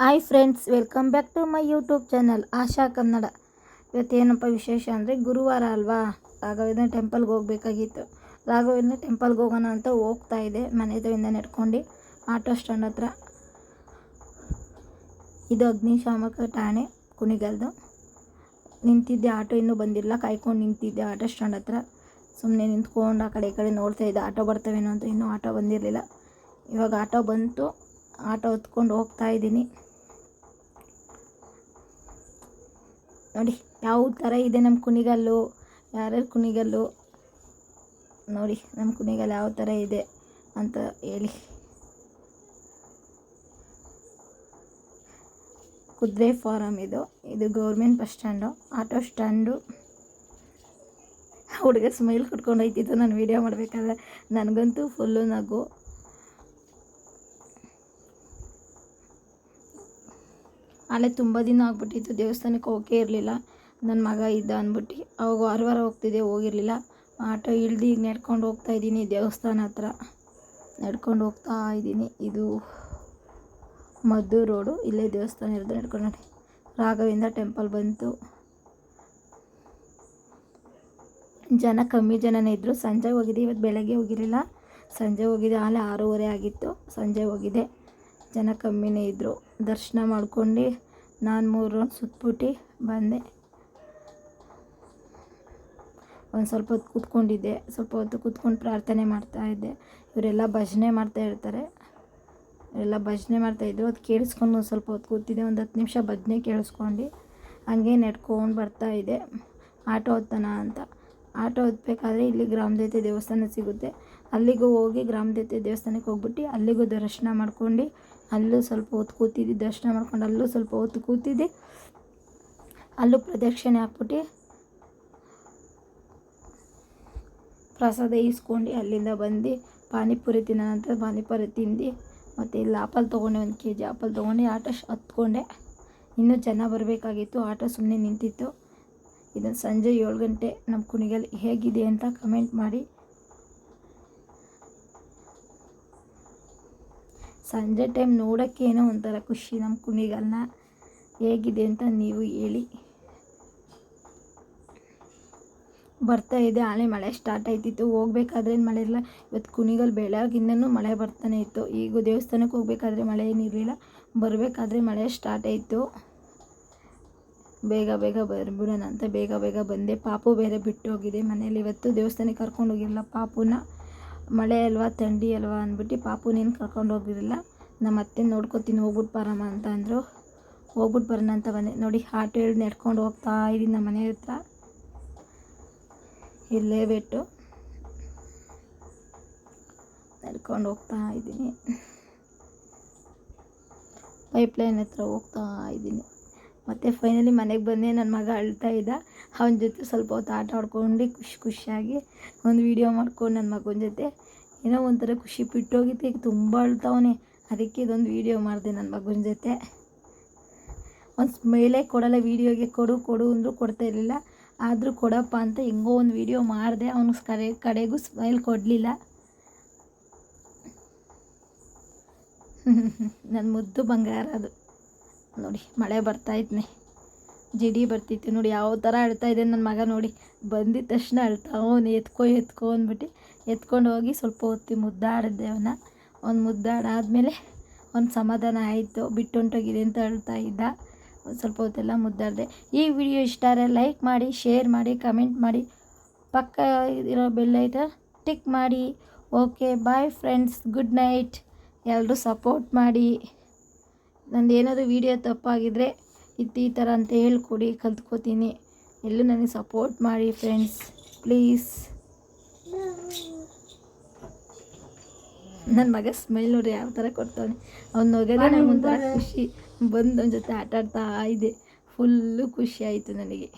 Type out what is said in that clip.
Hi friends, welcome back to my YouTube channel, Asha Kannada. ಇವತ್ತೇನಪ್ಪ ವಿಶೇಷ ಅಂದರೆ ಗುರುವಾರ ಅಲ್ವಾ? ರಾಘವೇಂದ್ರ ಟೆಂಪಲ್ಗೆ ಹೋಗ್ಬೇಕಾಗಿತ್ತು. ರಾಘವೇಂದ್ರ ಟೆಂಪಲ್ಗೆ ಹೋಗೋಣ ಅಂತ ಹೋಗ್ತಾ ಇದೆ ಮನೆ ನಡ್ಕೊಂಡು ಆಟೋ ಸ್ಟ್ಯಾಂಡ್ ಹತ್ರ. ಇದು ಅಗ್ನಿಶಾಮಕ ಠಾಣೆ, ಕುಣಿಗಲ್ದು. ನಿಂತಿದ್ದೆ ಆಟೋ, ಇನ್ನೂ ಬಂದಿಲ್ಲ. ಕಾಯ್ಕೊಂಡು ನಿಂತಿದ್ದೆ ಆಟೋ ಸ್ಟ್ಯಾಂಡ್ ಹತ್ರ. ಸುಮ್ಮನೆ ನಿಂತ್ಕೊಂಡು ಆ ಕಡೆ ಈ ಕಡೆ ನೋಡ್ತಾ ಇದ್ದೆ, ಆಟೋ ಬರ್ತವೇನೋ ಅಂತ ಇನ್ನೂ ಆಟೋ ಬಂದಿರಲಿಲ್ಲ. ಇವಾಗ ಆಟೋ ಬಂತು, ಆಟೋ ಹೊತ್ಕೊಂಡು ಹೋಗ್ತಾ ಇದ್ದೀನಿ. ನೋಡಿ, ಯಾವ ಥರ ಇದೆ ನಮ್ಮ ಕುಣಿಗಲ್ಲು? ಯಾರ್ಯಾರು ಕುಣಿಗಲ್ಲು? ನೋಡಿ, ನಮ್ಮ ಕುಣಿಗಲ್ ಯಾವ ಥರ ಇದೆ ಅಂತ ಹೇಳಿ. ಕುದುರೆ ಫಾರಮ್ ಇದು. ಇದು government bus stand, auto stand. ಹುಡುಗ ಸ್ಮೈಲ್ ಕುಟ್ಕೊಂಡು ಹೋಯ್ತಿತ್ತು, ನಾನು ವೀಡಿಯೋ ಮಾಡಬೇಕಾದ್ರೆ. ನನಗಂತೂ ಫುಲ್ಲು ನಗು. ಅಲ್ಲೇ ತುಂಬ ದಿನ ಆಗ್ಬಿಟ್ಟಿತ್ತು, ದೇವಸ್ಥಾನಕ್ಕೆ ಹೋಗೇ ಇರಲಿಲ್ಲ. ನನ್ನ ಮಗ ಇದ್ದ ಅಂದ್ಬಿಟ್ಟು, ಅವಾಗ ವಾರ ವಾರ ಹೋಗ್ತಿದ್ದೆ, ಹೋಗಿರಲಿಲ್ಲ. ಆಟೋ ಇಳ್ದು ಈಗ ನಡ್ಕೊಂಡು ಹೋಗ್ತಾ ಇದ್ದೀನಿ, ದೇವಸ್ಥಾನ ಹತ್ರ. ನಡ್ಕೊಂಡು ಹೋಗ್ತಾ ಇದ್ದೀನಿ. ಇದು ಮದ್ದು ರೋಡು, ಇಲ್ಲೇ ದೇವಸ್ಥಾನ ಇರೋದು ನಡ್ಕೊಂಡು ನೋಡಿ ರಾಘವೇಂದ್ರ ಟೆಂಪಲ್ ಬಂತು. ಜನ ಕಮ್ಮಿ ಜನನೇ ಇದ್ದರು ಸಂಜೆ ಹೋಗಿದ್ದೆ ಇವತ್ತು ಬೆಳಗ್ಗೆ ಹೋಗಿರಲಿಲ್ಲ. ಸಂಜೆ ಹೋಗಿದ್ದೆ ಆಮೇಲೆ ಆರೂವರೆ ಆಗಿತ್ತು. ಸಂಜೆ ಹೋಗಿದೆ. ಜನ ಕಮ್ಮಿನೇ ಇದ್ದರು ದರ್ಶನ ಮಾಡ್ಕೊಂಡು ನಾನು ಮೂರು ರೌಂಡ್ ಸುತ್ಬಿಟ್ಟು ಬಂದೆ. ಒಂದು ಸ್ವಲ್ಪ ಹೊತ್ತು ಕೂತ್ಕೊಂಡಿದ್ದೆ. ಸ್ವಲ್ಪ ಹೊತ್ತು ಕೂತ್ಕೊಂಡು ಪ್ರಾರ್ಥನೆ ಮಾಡ್ತಾಯಿದ್ದೆ ಇವರೆಲ್ಲ ಭಜನೆ ಮಾಡ್ತಾ ಇರ್ತಾರೆ. ಎಲ್ಲ ಭಜನೆ ಮಾಡ್ತಾಯಿದ್ರು ಅದು ಕೇಳಿಸ್ಕೊಂಡು ಒಂದು ಸ್ವಲ್ಪ ಹೊತ್ತು ಕೂತಿದ್ದೆ. ಒಂದು ಹತ್ತು ನಿಮಿಷ ಭಜನೆ ಕೇಳಿಸ್ಕೊಂಡು ಹಂಗೆ ನಡ್ಕೊಂಡು ಬರ್ತಾಯಿದ್ದೆ ಆಟೋ ಹತ್ತನ ಅಂತ. ಆಟೋ ಹತ್ಬೇಕಾದ್ರೆ ಇಲ್ಲಿ ಗ್ರಾಮದೇವತೆ ದೇವಸ್ಥಾನ ಸಿಗುತ್ತೆ. ಅಲ್ಲಿಗೂ ಹೋಗಿ ಗ್ರಾಮದೇವತೆ ದೇವಸ್ಥಾನಕ್ಕೆ ಹೋಗ್ಬಿಟ್ಟು ಅಲ್ಲಿಗೂ ದರ್ಶನ ಮಾಡ್ಕೊಂಡು ಅಲ್ಲೂ ಸ್ವಲ್ಪ ಹೊತ್ತು ಕೂತಿದ್ದೆ, ದರ್ಶನ ಮಾಡ್ಕೊಂಡು ಅಲ್ಲೂ ಸ್ವಲ್ಪ ಹೊತ್ತು ಕೂತಿದ್ದೆ. ಅಲ್ಲೂ ಪ್ರದಕ್ಷಿಣೆ ಹಾಕ್ಬಿಟ್ಟು ಪ್ರಸಾದ ಇಸ್ಕೊಂಡು ಅಲ್ಲಿಂದ ಬಂದು ಪಾನಿಪುರಿ ತಿನ್ನೋಣ ಪಾನಿಪುರಿ ತಿಂದು ಮತ್ತು ಇಲ್ಲಿ ಆಪಲ್ ತೊಗೊಂಡೆ, ಒಂದು ಕೆ ಜಿ ಆಪಲ್ ತೊಗೊಂಡು, ಆಟೋ ಹತ್ಕೊಂಡೆ. ಇನ್ನೂ ಜನ ಬರಬೇಕಾಗಿತ್ತು, ಆಟೋ ಸುಮ್ಮನೆ ನಿಂತಿತ್ತು. ಇದನ್ನು ಸಂಜೆ ಏಳು ಗಂಟೆ, ನಮ್ಮ ಕುಣಿಗಲ್ ಹೇಗಿದೆ ಅಂತ ಕಮೆಂಟ್ ಮಾಡಿ. ಸಂಜೆ ಟೈಮ್ ನೋಡೋಕ್ಕೆ ಏನೋ ಒಂಥರ ಖುಷಿ, ನಮ್ಮ ಕುಣಿಗಲ್ನ ಹೇಗಿದೆ ಅಂತ ನೀವು ಹೇಳಿ. ಬರ್ತಾ ಇದೆ ಆಳೆ ಮಳೆ ಸ್ಟಾರ್ಟ್ ಆಯ್ತಿತ್ತು. ಹೋಗ್ಬೇಕಾದ್ರೆ ಮಳೆ ಇರಲಿಲ್ಲ ಇವತ್ತು ಕುಣಿಗಲ್ ಬೆಳಗಿಂದನೂ ಮಳೆ ಬರ್ತಾನೆ ಇತ್ತು. ಈಗ ದೇವಸ್ಥಾನಕ್ಕೆ ಹೋಗ್ಬೇಕಾದ್ರೆ ಮಳೆ ಏನಿರಲಿಲ್ಲ ಬರಬೇಕಾದ್ರೆ ಮಳೆ ಸ್ಟಾರ್ಟ್ ಆಯಿತು. ಬೇಗ ಬೇಗ ಬರ್ಬಿಡೋಣ ಅಂತ, ಬೇಗ ಬೇಗ ಬಂದೆ. ಪಾಪು ಬೇರೆ ಬಿಟ್ಟು ಹೋಗಿದೆ. ಮನೇಲಿ ಇವತ್ತು ದೇವಸ್ಥಾನಕ್ಕೆ ಕರ್ಕೊಂಡು ಹೋಗಿರಲ್ಲ ಪಾಪುನ. ಮಳೆ ಅಲ್ವಾ, ಥಂಡಿ ಅಲ್ವಾ ಅಂದ್ಬಿಟ್ಟು ಪಾಪುನೇನು ಕರ್ಕೊಂಡು ಹೋಗಿರಲಿಲ್ಲ. ನಮ್ಮ ಅತ್ತೆ ನೋಡ್ಕೊತೀನಿ ಹೋಗ್ಬಿಟ್ಟು ಬರಮ್ಮ ಅಂತ ಅಂದರು. ಹೋಗ್ಬಿಟ್ಟು ಬರೋಣ ಅಂತ ಬಂದೆ. ನೋಡಿ ಆಟೋ ಹೇಳಿ ನಡ್ಕೊಂಡು ಹೋಗ್ತಾ ಇದ್ದೀನಿ ನಮ್ಮ ಮನೆ ಹತ್ರ. ಇಲ್ಲೇ ಬಿಟ್ಟು. ನಡ್ಕೊಂಡು ಹೋಗ್ತಾ ಇದ್ದೀನಿ ಪೈಪ್ಲೈನ್ ಹತ್ರ ಹೋಗ್ತಾ ಇದ್ದೀನಿ ಮತ್ತು ಫೈನಲಿ ಮನೆಗೆ ಬಂದೆ ನನ್ನ ಮಗ ಅಳ್ತಾ ಇದ್ದ. ಅವನ ಜೊತೆ ಸ್ವಲ್ಪ ಹೊತ್ತು ಆಟ ಆಡ್ಕೊಂಡು ಖುಷಿ ಖುಷಿಯಾಗಿ ಒಂದು ವೀಡಿಯೋ ಮಾಡ್ಕೊಂಡು ನನ್ನ ಮಗನ ಜೊತೆ. ಏನೋ ಒಂಥರ ಖುಷಿ ಬಿಟ್ಟೋಗಿತ್ತು, ಈಗ ತುಂಬ ಅಳ್ತಾವನೆ ಅದಕ್ಕೆ ಇದೊಂದು ವೀಡಿಯೋ ಮಾಡಿದೆ ನನ್ನ ಮಗನ ಜೊತೆ. ಒಂದು ಸ್ಮೈಲೇ ಕೊಡಲ್ಲ ವೀಡಿಯೋಗೆ ಕೊಡು ಕೊಡು ಅಂದರೂ ಕೊಡ್ತಾ ಇರಲಿಲ್ಲ. ಆದರೂ ಕೊಡಪ್ಪ ಅಂತ ಹೆಂಗೋ ಒಂದು ವೀಡಿಯೋ ಮಾಡಿದೆ. ಅವನು ಕಡೆ ಕಡೆಗೂ ಸ್ಮೈಲ್ ಕೊಡಲಿಲ್ಲ. ನನ್ನ ಮುದ್ದು ಬಂಗಾರ ಅದು. ನೋಡಿ, ಮಳೆ ಬರ್ತಾಯಿದ್ನಿ ಜಿಡಿ ಬರ್ತಿತ್ತು ನೋಡಿ, ಯಾವ ಥರ ಅಳ್ತಾ ಇದೆ ನನ್ನ ಮಗ ನೋಡಿ. ಬಂದಿದ್ದ ತಕ್ಷಣ ಅಳ್ತಾ ಅವನು ಎತ್ಕೊ ಎತ್ಕೊ ಅಂದ್ಬಿಟ್ಟು ಎತ್ಕೊಂಡು ಹೋಗಿ ಸ್ವಲ್ಪ ಹೊತ್ತಿ ಮುದ್ದಾಡಿದ್ದೆ ಅವನ. ಅವ್ನು ಮುದ್ದಾಡಾದಮೇಲೆ ಒಂದು ಸಮಾಧಾನ ಆಯಿತು ಬಿಟ್ಟು ಹೊಂಟೋಗಿದೆ ಅಂತ ಅಳ್ತಾ ಇದ್ದ. ಒಂದು ಸ್ವಲ್ಪ ಹೊತ್ತೆಲ್ಲ ಮುದ್ದಾಡಿದೆ. ಈ ವಿಡಿಯೋ ಇಷ್ಟ ಆದರೆ ಲೈಕ್ ಮಾಡಿ, ಶೇರ್ ಮಾಡಿ, ಕಮೆಂಟ್ ಮಾಡಿ. ಪಕ್ಕ ಇರೋ ಬೆಲ್ಲೈಟ ಟಿಕ್ ಮಾಡಿ. Okay, bye friends, good night. ಎಲ್ಲರೂ ಸಪೋರ್ಟ್ ಮಾಡಿ. ನಂದು ಏನಾದರೂ ವೀಡಿಯೋ ತಪ್ಪಾಗಿದ್ದರೆ ಇತ್ತು ಈ ಥರ ಅಂತ ಹೇಳ್ಕೊಡಿ ಕಲ್ತ್ಕೋತೀನಿ. ಎಲ್ಲೂ ನನಗೆ ಸಪೋರ್ಟ್ ಮಾಡಿ ಫ್ರೆಂಡ್ಸ್ ಪ್ಲೀಸ್ ನನ್ನ ಮಗ ಸ್ಮೈಲ್ ನೋಡಿ ಯಾವ ಥರ ಕೊಡ್ತಾನೆ ಅವ್ನು ನೋಡಿದ್ರೆ ನನಗೊಂಥರ ಒಂಥರ ಖುಷಿ. ಬಂದು ಅವನ ಜೊತೆ ಆಟ ಆಡ್ತಾ ಇದೆ. ಫುಲ್ಲು ಖುಷಿ ಆಯಿತು ನನಗೆ.